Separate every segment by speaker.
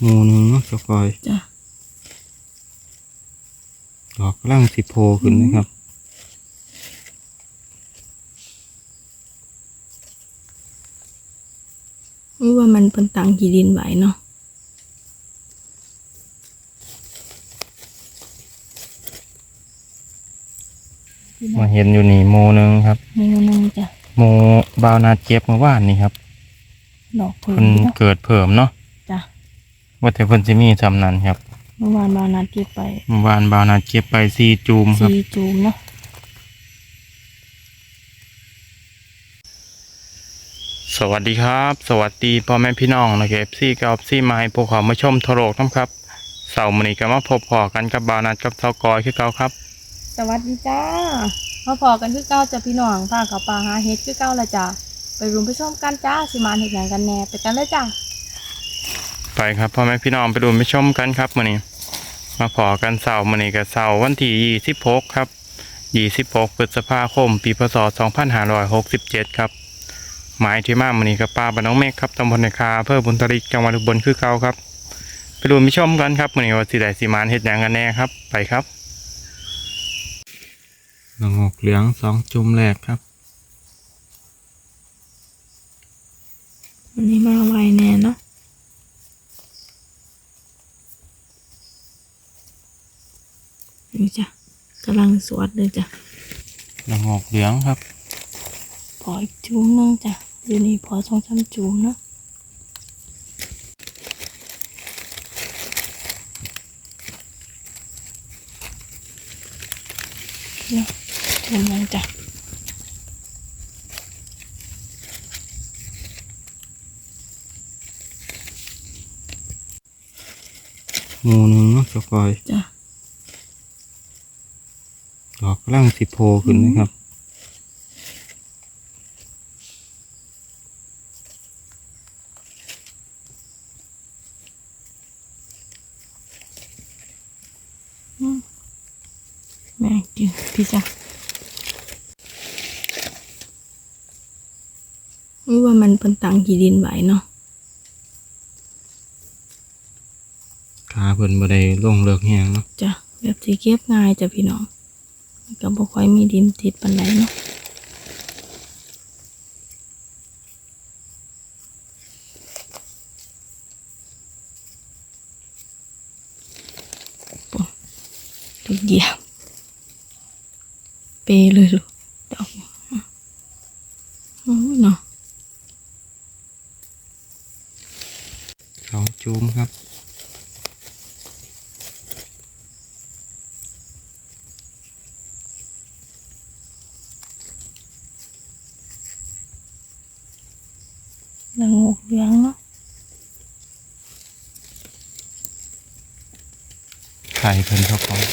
Speaker 1: หมูหนึ่งเนาะสกอย
Speaker 2: จ้ะ
Speaker 1: ดอกกำลังสิโพขึ้นนะครับ
Speaker 2: นี่ว่ามันเป็นตังกี่ดินไหวเนาะ
Speaker 1: มาเห็นอยู่นี่หมูหนึ่งครับ
Speaker 2: หมูนึงจ้ะ
Speaker 1: หมูบาวนาเจ็บเมื่อวานนี่ครับ
Speaker 2: ดอกเพิ่
Speaker 1: เพิ่น
Speaker 2: เนาะ
Speaker 1: เกิดเพิ่มเนาะ
Speaker 2: จ้ะ
Speaker 1: ว่าแต่เพิ่นสิมีจำนันครับ
Speaker 2: เมื่อวานบานัดเก็บไป
Speaker 1: เมื่อวานบาวนาเจ็บไปซีจูมครับ
Speaker 2: สีจูมเนาะ
Speaker 1: สวัสดีครับ สวัสดีพ่อแม่พี่น้องนะครับซีกับซีมาให้พวกเขามาชมทโรกน้ำครับเสาร์มื้อนี้ก็มาพบพอกันกับบาวนากับเสากอยคือเก่าครับ
Speaker 2: สวัสดีจ้ามาพอกันคือเก้าจ้ะพี่น้องพาเขาปลาหาเฮ็ดคือเก้าละจ้ะไปรุมไปชมกันจ้าสิมาเฮ็ดหยังกันแน่ไปกันเลยจ้ะ
Speaker 1: ไปครับพ่อแม่พี่น้องไปดูไปชมกันครับมื้อนี้ มาพอกันเสาร์มื้อนี้ก็เสาร์วันที่26ครับ26พฤษภาคม ปีพศ2567ครับหมายที่มามื้อนี้กับป้าบ้านน้องเมฆครับตำบลในคาอำเภอบุญทริกจังหวัดอุบลคือเก่าครับ ไปดูไปชมกันครับมื้อนี้ว่าสิได้สิมานเฮ็ดหยังกันแน่ครับไปครับนงกเหลืองสองจุ่มแรกครับ
Speaker 2: วันนี้มาไวแน่เนาะ นี่จ้ะกำลังสวดเลยจ้ะ
Speaker 1: นงกเหลืองครับ
Speaker 2: พออีกจูมนึงจ้ะอยู่นี่พอสองสามจูมเนาะเนาะจูมนึงจ้ะ
Speaker 1: หมูหนึ่งเนาะสกอย
Speaker 2: จ้ะ
Speaker 1: ดอกกำลังสิโพขึ้นนะครับ
Speaker 2: แม่กินพี่จ้ะนี่ว่ามันเป็นตังกี่ดินไหวเนาะ
Speaker 1: ขาเพิ่นบ่ได้ลงเลิกแหงเนาะ
Speaker 2: จ้ะแบบสีเก็บง่ายจ้ะพี่น้องมัน ก็บ่ค่อยมีดินติดปันไดเนาะปุ๊บถูกเยียบเปเลยดูกดอกโอ้ยเนาะ
Speaker 1: สองจุ่มครับ
Speaker 2: ละงกเหลืองเนาะ
Speaker 1: ไข่เพิ่นเขาก่อน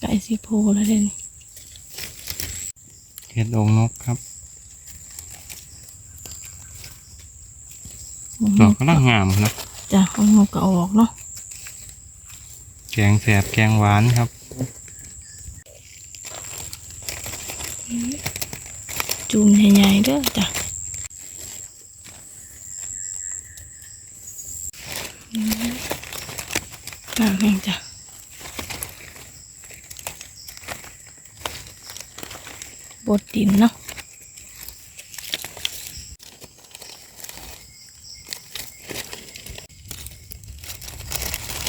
Speaker 2: ไก่สีโพแล้วเด่น
Speaker 1: เห็ดองนกครับดอกกำลังงามครับ
Speaker 2: จ้ะเอางกก็เอาออกเนาะ
Speaker 1: แกงแสบแกงหวานครับ
Speaker 2: จูมใหญ่ๆเด้อจ้ะอืมน้ำแห้งจ้ะบดดินเนาะ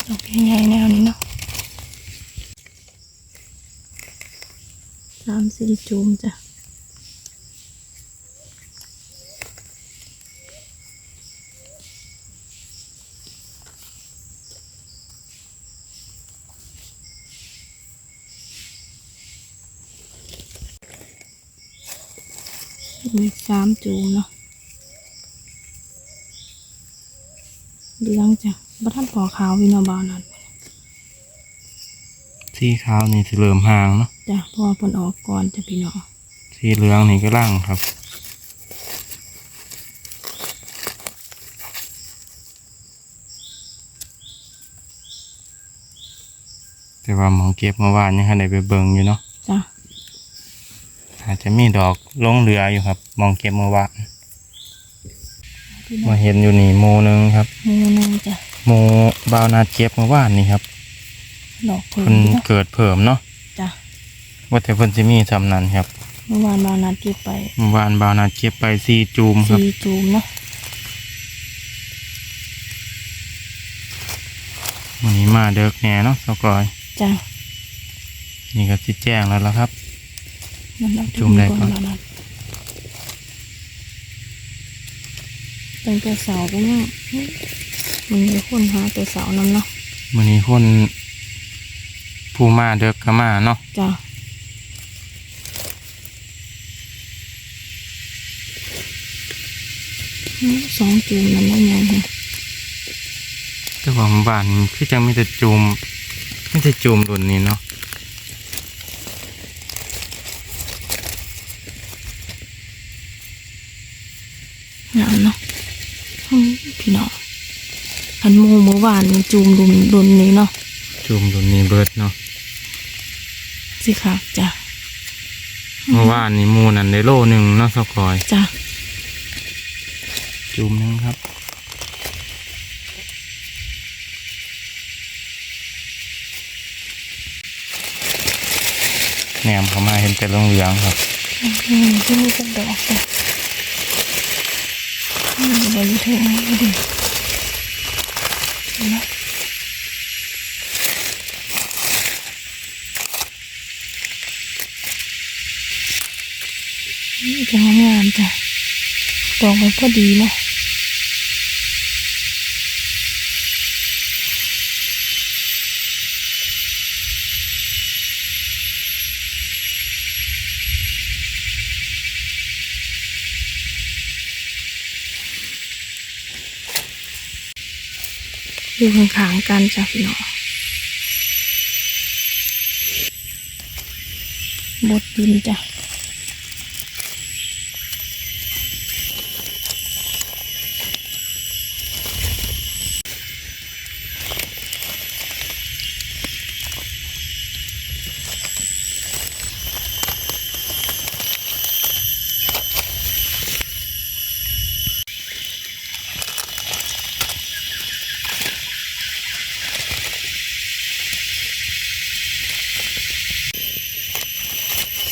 Speaker 2: ดอกใหญ่ๆแนวนี้เนาะสามสี่จูมจ้ะ มีสามจูมเนาะเหลืองจ้ะบัทันปอขาววินาบานั่น
Speaker 1: สีขาวนี่สิเริ่มห่างเนาะ
Speaker 2: จ้ะเพอผลออกก่อนจะพี่น้อง
Speaker 1: สีเหลืองนี่ก็ล่างครับแต่ว่าหมองเก็บเมื่อวานยังให้ได้ไปเบิ่งอยู่เนาะ
Speaker 2: จ้ะ
Speaker 1: ไข่ อาจจะมีดอกหลงเหลืออยู่ครับ มองเก็บเมื่อวาน
Speaker 2: พี่น้อ
Speaker 1: มางเห็นอยู่นี่โมหนึงครับ
Speaker 2: มือหนึงจ้ะ
Speaker 1: โมบาวนาเก็บเมื่อวานนี่ครับ
Speaker 2: ดอกเพิ่
Speaker 1: เพิ่
Speaker 2: ม
Speaker 1: น
Speaker 2: เนาะ
Speaker 1: เกิดเพิ่มเนาะ
Speaker 2: จ้ะ
Speaker 1: ว่าแต่เพิ่นสิมีสำนันครับ
Speaker 2: เมื่อวานมานัดเก็บไป
Speaker 1: เมื่อวานบาวนาเก็บไปสี่จูมครับ
Speaker 2: สีจูมเนาะ
Speaker 1: วันนี้มาเดิกแหน่เนาะสกอย
Speaker 2: จ้ะ
Speaker 1: นี่ก็สิแจ้งแล้วล่ะครับ
Speaker 2: นั่นเอา
Speaker 1: จูมได้ก่อน
Speaker 2: มานัดตั้งแต่เสาร์ไปเนี่ยมันมีคนหาแต่เสาร์นำเนาะ
Speaker 1: วันนี้คนผู้มาเดิกก็มาเนาะ
Speaker 2: จ้ะอืมสองจูมนั่นได้ยังไง
Speaker 1: แต่ว่าหมู่บ้านคือจังมีแต่จูมมีแต่จูมรุ่นนี้เนาะ
Speaker 2: งามเนาะอืมพี่น้องอันโมเมื่อ วานนี่จูมรุนรุนนี้เนาะ
Speaker 1: จูมรุ่นนี้เบิดเนาะ
Speaker 2: สิค่ะจ้ะ
Speaker 1: เมื่อวานนี้หมูนั่นได้โลหนึ่งเนาะสกอย
Speaker 2: จ้ะ
Speaker 1: จูมหนึงครับแหนมเข้ามาเห็นแต่เหลืองๆครับ
Speaker 2: อืมที่นี่เป็นดอกจ้ะอืมเดี๋ยวอยู่เท่านี้ก็ดี เห็นไหมนี่จะงามๆจ้ะตอกมันพอดีเนาะ อยู่ข้างๆกันจ้ะพี่น้องบดดินจ้ะ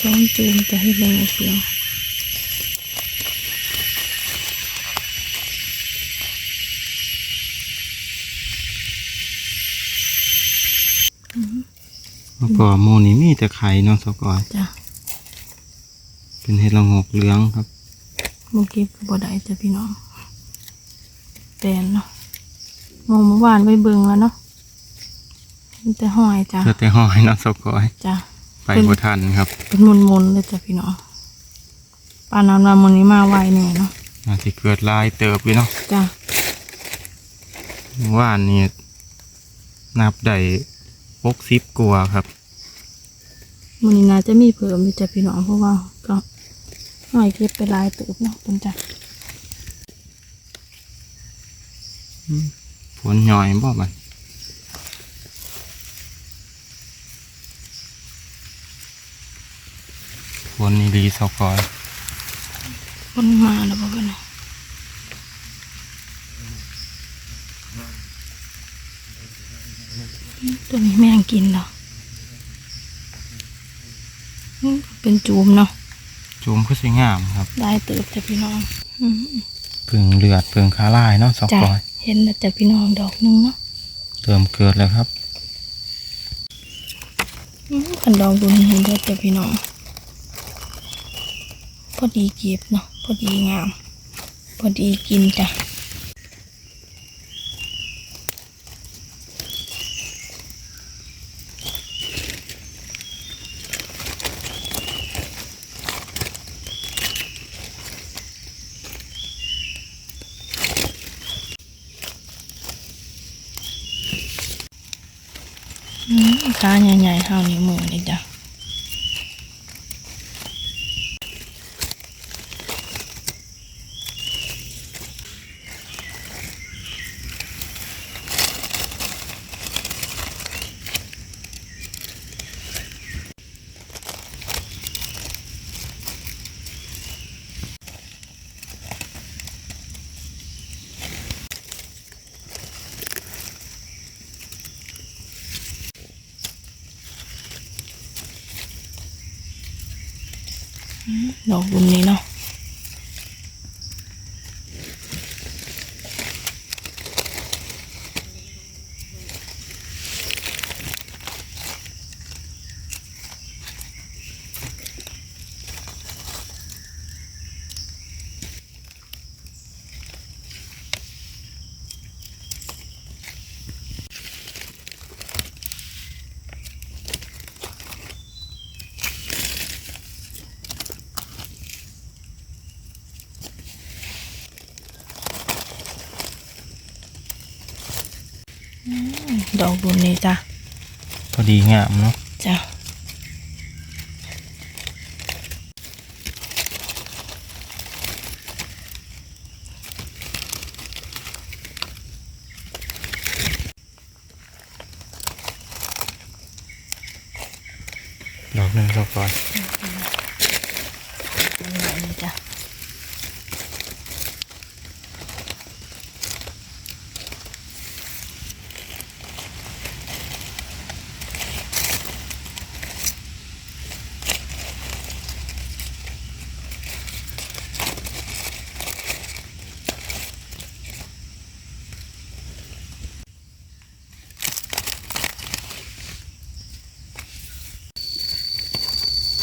Speaker 2: สองจูมจะให้ลงเสียงอืม
Speaker 1: แล้วก็หมูนี่มีแต่ไข่เนาะสกอย
Speaker 2: จ้ะ
Speaker 1: เป็นเห็ดละโงกเหลืองครับ
Speaker 2: โมเก็บกับบได้จ้ะพี่น้องแปลนเนาะโมเมื่อวานไปเบิ่งแล้วเนาะมีแต่ห้อยจ้ะ
Speaker 1: เพื่อแต่ห้อยเนาะสกอย
Speaker 2: จ้ะ
Speaker 1: ไปบ่ทันครับ
Speaker 2: เป็นมนๆเลยจ้ะพี่น้องปานนั้นว่ามันนี้มาไวแน่เนาะ
Speaker 1: อาจสิเกิดลายเติบอยู่เนาะ
Speaker 2: จ้ะ
Speaker 1: ว่านนี่นับได้หกสิบกว่าครับ
Speaker 2: มันนี้น่าจะมีเพิ่มอยู่จ้ะพี่น้องเพราะว่าก็ห้อยเก็บไปหลายตูบเนาะเป็นจ้ะ
Speaker 1: ผลย่อยบ่บัน ผลนี่ดีสกอย
Speaker 2: คนมาแล้วบอกกันนะตัวนี้แม่งกินเนาะอืมเป็นจูมเนาะ
Speaker 1: จูมคือสวยงามครับ
Speaker 2: ได้เติบจ้ะพี่น้องอืม
Speaker 1: เพึ่งเลือดเพึ่งขาลายเนาะส
Speaker 2: จ้ะ
Speaker 1: กอย
Speaker 2: เห็นแล้วจ้ะพี่น้องดอกหนึงเนาะ
Speaker 1: เติมเกิดแล้วครับ
Speaker 2: อืมคันดอกดูเห็นแล้วจ้ะพี่น้องพ อดีเก็บเนาะพอดีงาม พอดีกินจ้ะอืมขาใหญ่ๆเท่านี้วมือนี่จ้ะ ดอกบุญนี้เนาะ ดอกบุญนี้จ้ะ
Speaker 1: พอดีงามเนาะ
Speaker 2: จ้ะ
Speaker 1: ดอกหนึ่งสักก่อน
Speaker 2: ดอกนี้จ้ะ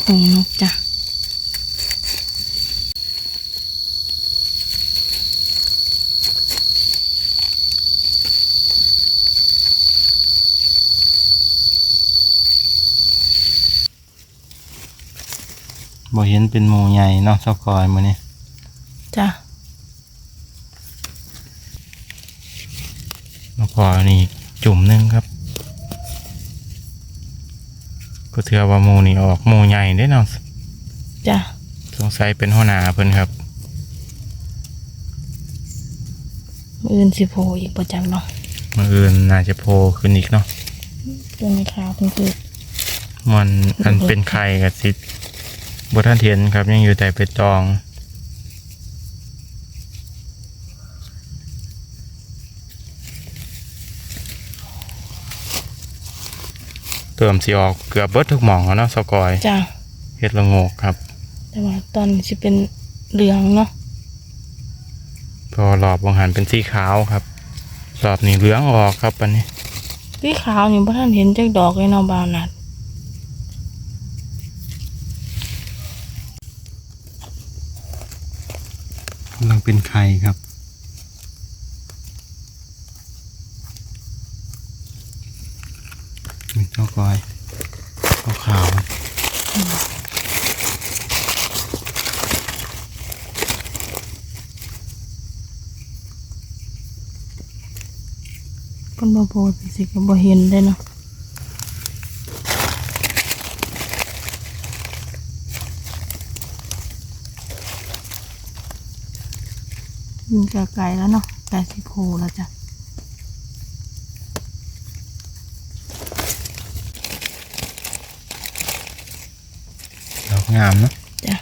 Speaker 2: หงนกจ้ะ
Speaker 1: บ่เห็นเป็นหมูใหญ่เนาะสักก่อนมื้อนี้
Speaker 2: จ้ะ
Speaker 1: แล้วก็อันนี้จุ่มหนึงครับ ก็ เถือว่าหมูนี่ออกหมูใหญ่ได้เนาะ
Speaker 2: จ้ะ
Speaker 1: สงสัยเป็นหัวหน้าเพิ่นครับ
Speaker 2: มืออื่นสิโพอีกประจังเนาะ
Speaker 1: มื้ออื่นน่าจะโผล่ขึ้นอีกเนาะ
Speaker 2: ตัวในขาวคุณคือ
Speaker 1: มันอันเป็นไข่กับสิบ่ทันเห็นครับยังอยู่แต่ไปตอง เติมสีออกเกือบเบิดทุกหม่องแล้วเนาะสกอย
Speaker 2: จ้ะ
Speaker 1: เฮ็ดละโงกครับ
Speaker 2: แต่ว่าตอนนี้สิเป็นเหลืองเนาะ
Speaker 1: พอรอบบางหันเป็นสีขาวครับรอบนี้เหลืองออกครับอันนี้
Speaker 2: พี่ขาวนี่พ่ท่านเห็นจากดอกเลยเนาะบาวนัด
Speaker 1: กำลังเป็นไข่ครับ มีเจ้ากอยขาวๆ
Speaker 2: เพิ่นบ่โพสิสิก็บ่เห็นได้เนาะยิงกะไก่แล้วเนาะไก่สิโพแล้วจ้ะ
Speaker 1: ดอก งามเนาะ
Speaker 2: จ้ะ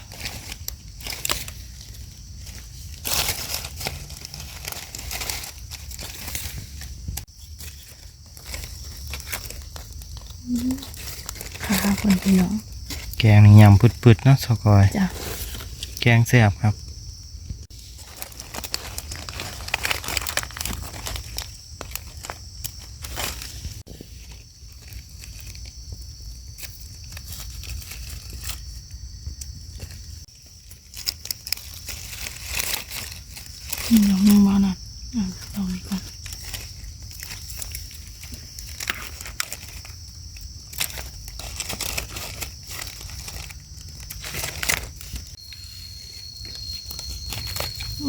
Speaker 2: ขาคนพี่น้อง
Speaker 1: แกงนี่ยำพืดๆเนาะสกอย
Speaker 2: จ้ะ
Speaker 1: แกงแซ่บครับ
Speaker 2: นี่น้องนึงมาน่ะอะลองนี้ก่อน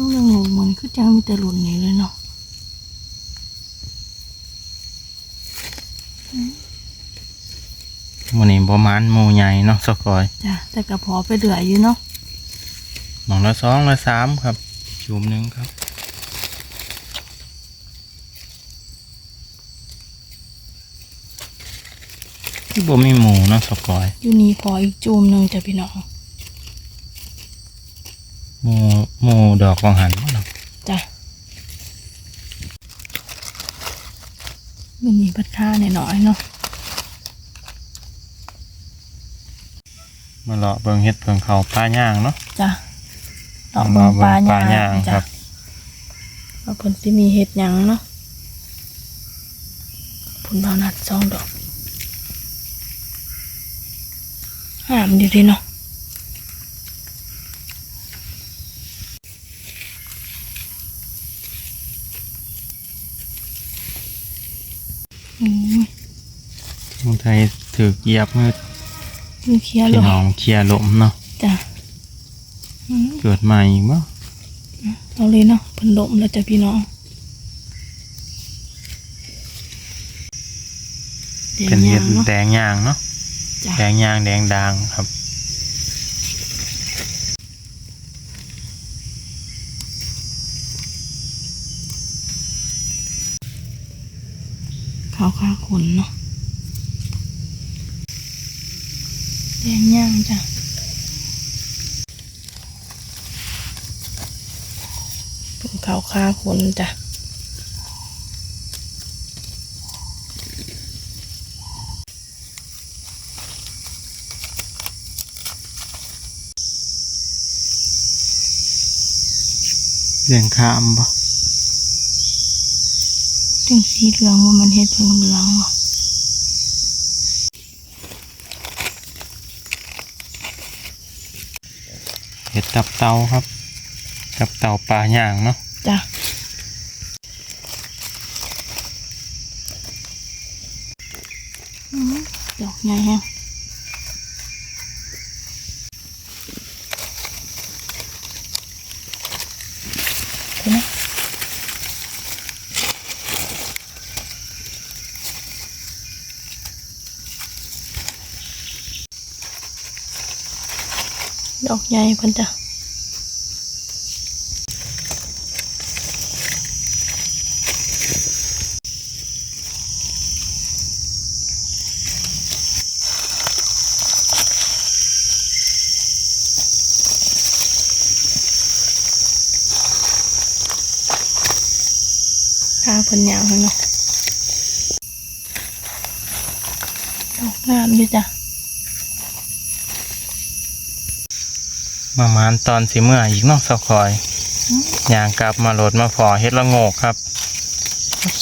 Speaker 2: เรื่องงงมันคือ จังมีแต่รุ่นนี้เลยเนาะ
Speaker 1: วันนี้ประมาณหมูใหญ่เนาะสกอย
Speaker 2: จ้ะแต่กระเพาะไปเดือยอยู่เนาะ
Speaker 1: หมองละสองละสามครับ จุ่มหนึ่งครับ ที่บ่มีหมูเนาะสกอย
Speaker 2: อยู่นี่พออีกจูมหนึ่งจ้ะพี่น้อง
Speaker 1: หมูหมูดอกวังหันบ่เนาะ
Speaker 2: จ้ะมันมีพัดค่าหน่อยๆเนาะ
Speaker 1: มาเลาะเบิ่งเฮ็ดเพิ่งเขาปลาย่างเนาะ
Speaker 2: จ้ะดอกบัวปลา
Speaker 1: ปลา
Speaker 2: ห
Speaker 1: ย่า
Speaker 2: ญ้าง
Speaker 1: ค
Speaker 2: จ้ะ
Speaker 1: รับ
Speaker 2: ว่าผลที่มีเห็ดหยังเนาะผลบานัดสองดอกหามอยู่ดีเนาะอืม
Speaker 1: ทางไทยถือเหยียบมือ
Speaker 2: มีเคลียร์
Speaker 1: พี่
Speaker 2: ล
Speaker 1: น้อง
Speaker 2: ง
Speaker 1: เคลียร์ลมเนาะ
Speaker 2: จ้ะอืม
Speaker 1: เกิดใหม่อีกบ่
Speaker 2: เอาเลยเนาะเพิ่นลมแล้วจ้ะพี่น้อง
Speaker 1: เป็นเห็ด
Speaker 2: แดง
Speaker 1: แดงย่างเนาะ
Speaker 2: จ้ะ
Speaker 1: แดงย่างแดงด่างครับ
Speaker 2: ขาวขาขนเนาะ แดงย่างจ้ะเป็นขาวขาขนจ้ะ
Speaker 1: เลี้ยงข้ามบ่
Speaker 2: ถึงสีเหลืองว่ามันเฮ็ดเป็นเหลืองวะ
Speaker 1: ห็ดตับเตาครับ ตับเตาปลาย่างเนาะ
Speaker 2: จ้ะอืมดอกใหญ่แฮะเห็นไหมดอก ใหญ่เพิ่นจ้ะข้าวเพิ่นยาวเลยเนาะดอกงามอยู่จ้ะ
Speaker 1: ประมาณตอนสิเมื่ออีกเนาะสะคอย
Speaker 2: อืม
Speaker 1: ย่างกลับมาโหลดมาพอเฮ็ดละโงกครับ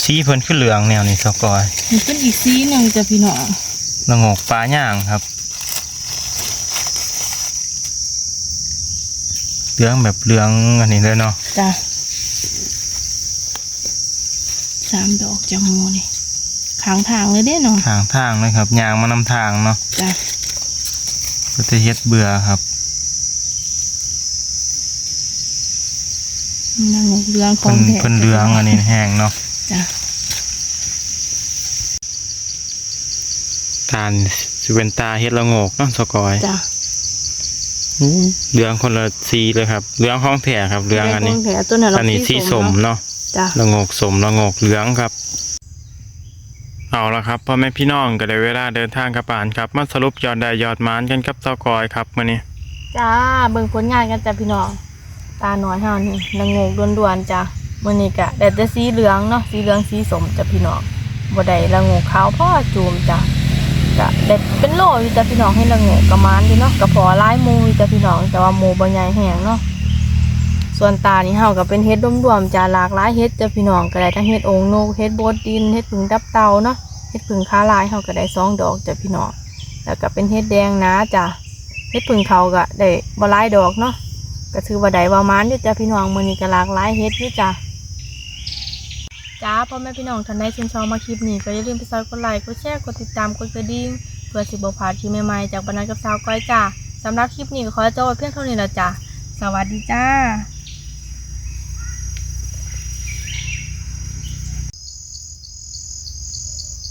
Speaker 1: สีเพิ่นคือเหลืองแนวนี้สะคอย
Speaker 2: มันเป็นอีกสีหนึ่งจ้ะพี่น้อง
Speaker 1: ละโงกปลาย่างครับเหลืองแบบเหลืองอันนี้เลยเนาะ
Speaker 2: จ้ะสามดอกจะมูนี่ขางทางเลยเด้เนาะ
Speaker 1: ทางทางเลยครับยางมานำทางเนาะ
Speaker 2: จ้ะ
Speaker 1: ก็จะเฮ็ดเบื่อครับ
Speaker 2: นางงเหลืองขอ
Speaker 1: เพิ่
Speaker 2: ง
Speaker 1: น
Speaker 2: แท้
Speaker 1: เพิ่นเหลืองอันนี้แห้งเนาะ
Speaker 2: จ้ะ
Speaker 1: ตาลสิเป็นตาเฮ็ดละโงกเนาะสะกอย
Speaker 2: จ้ะ
Speaker 1: อู้เหลืองคนละสีเลยครับเหลืองของแท้ครับเหลืองอันนี้
Speaker 2: แดงของแท้ตัวนั้นเรา
Speaker 1: อันนี้สีสม
Speaker 2: เนาะ
Speaker 1: เนาะ
Speaker 2: จ้ะ
Speaker 1: ละโงกสมละโงกเหลืองครับ เอาละครับพ่อแม่พี่น้องก็ได้เวลาเดินทางกลับบ้านครับมาสรุปยอดได้ยอดหมานกันกับสกอยครับมื้อนี้
Speaker 2: จ้าเบิ่งผลงานกันจ้ะพี่น้อง ตาหน่อยเฮานี่ละโงกด่วนๆจ้ะมื้อนี้ก็ได้แต่สีเหลืองเนาะสีเหลืองสีสมจ้ะพี่น้องบ่ได้ละโงกขาวพ่อจูมจ้ะก็ได้เป็นโลอยู่จ้ะพี่น้องให้ละโงกระมาณอยู่เนาะก็พอหลายหมู่อยู่จ้ะพี่น้องแต่ว่าหมู่บ่ใหญ่แฮงเนาะส่วนตานี่เฮาก็เป็นเฮ็ดรวมๆจ้ะหลากหลายเฮ็ดจ้ะพี่น้องก็ได้ทั้งเฮ็ดองค์นกเฮ็ดโบดดินเฮ็ดผึ่งดับเตาเนาะเฮ็ดผึ่งขาลายเฮาก็ได้สองดอกจ้ะพี่น้องแล้วก็เป็นเฮ็ดแดงนะจ้ะเฮ็ดพึ่งเขาก็ได้บ่หลายดอกเนาะ ก็ถือว่าได้ประมาณอยู่จ้ะพี่น้องมื้อนี้ก็หลากหลายเฮ็ดอยู่จ้ะจ้าพ่อแม่พี่น้องท่านใดชื่นชอบมาคลิปนี้ก็อย่าลืมไปซับกดไลค์กดแชร์กดติดตามกดกระดิ่งเพื่อสิบ่พลาดคลิปใหม่ๆจากบรรณากับสาวก้อยจ้าสำหรับคลิปนี้ก็ขอจบไว้เพียงเท่านี้ละจ้ะสวัสดีจ้า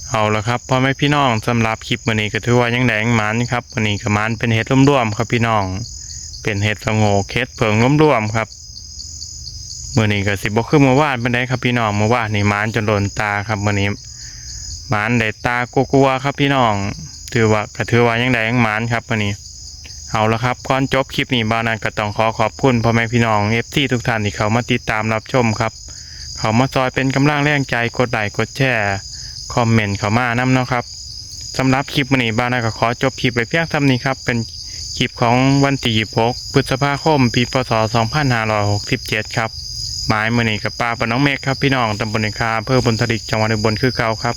Speaker 1: เอาละครับพ่อแม่พี่น้องสำหรับคลิปมื้อนี้ก็ถือว่ายังแดงหมานครับมื้อนี้ก็หมานเป็นเฮ็ดร่วมๆครับพี่น้อง เป็นเฮ็ดละโงกเฮ็ดเผิงร่วมๆครับเมื้อนี้ก็สิบ่คือเมื่อวานปานใดครับพี่น้องเมื่อวานนี่มานจนโดนตาครับเมื้อนี้มานได้ตากลัวๆครับพี่น้อง ถือว่าก็ถือว่ายังแดงมานครับเมื้อนี้เอาละครับก่อนจบคลิปนี้บ้านันก็ต้องขอขอบคุณพ่อแม่พี่น้อง FT ทุกท่านที่เขามาติดตามรับชมครับ เขามาซอยเป็นกำลังแรงใจกดไลค์กดแชร์คอมเมนต์เขามานํเนาะครับสำหรับคลิปวันนี้บ้านนก็ขอจบคลิปไปเพียงเท่านี้ครับเป็น คลิปของวันที่26พฤษภาคมปีพศ 2567 ครับ หมายมือนี้กับป้าปน้องเมฆครับพี่น้องตำบลในคาเพื่อบนทริกจังหวัดอุบลคือเก่าครับ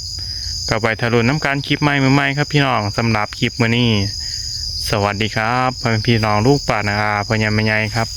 Speaker 1: กับไปทะลุน้ำการคลิปใหม่มือใหม่ครับพี่น้องสำหรับคลิปมือนี้ สวัสดีครับพี่น้องลูกป่านาอาพญาแม่ใหญ่ครับ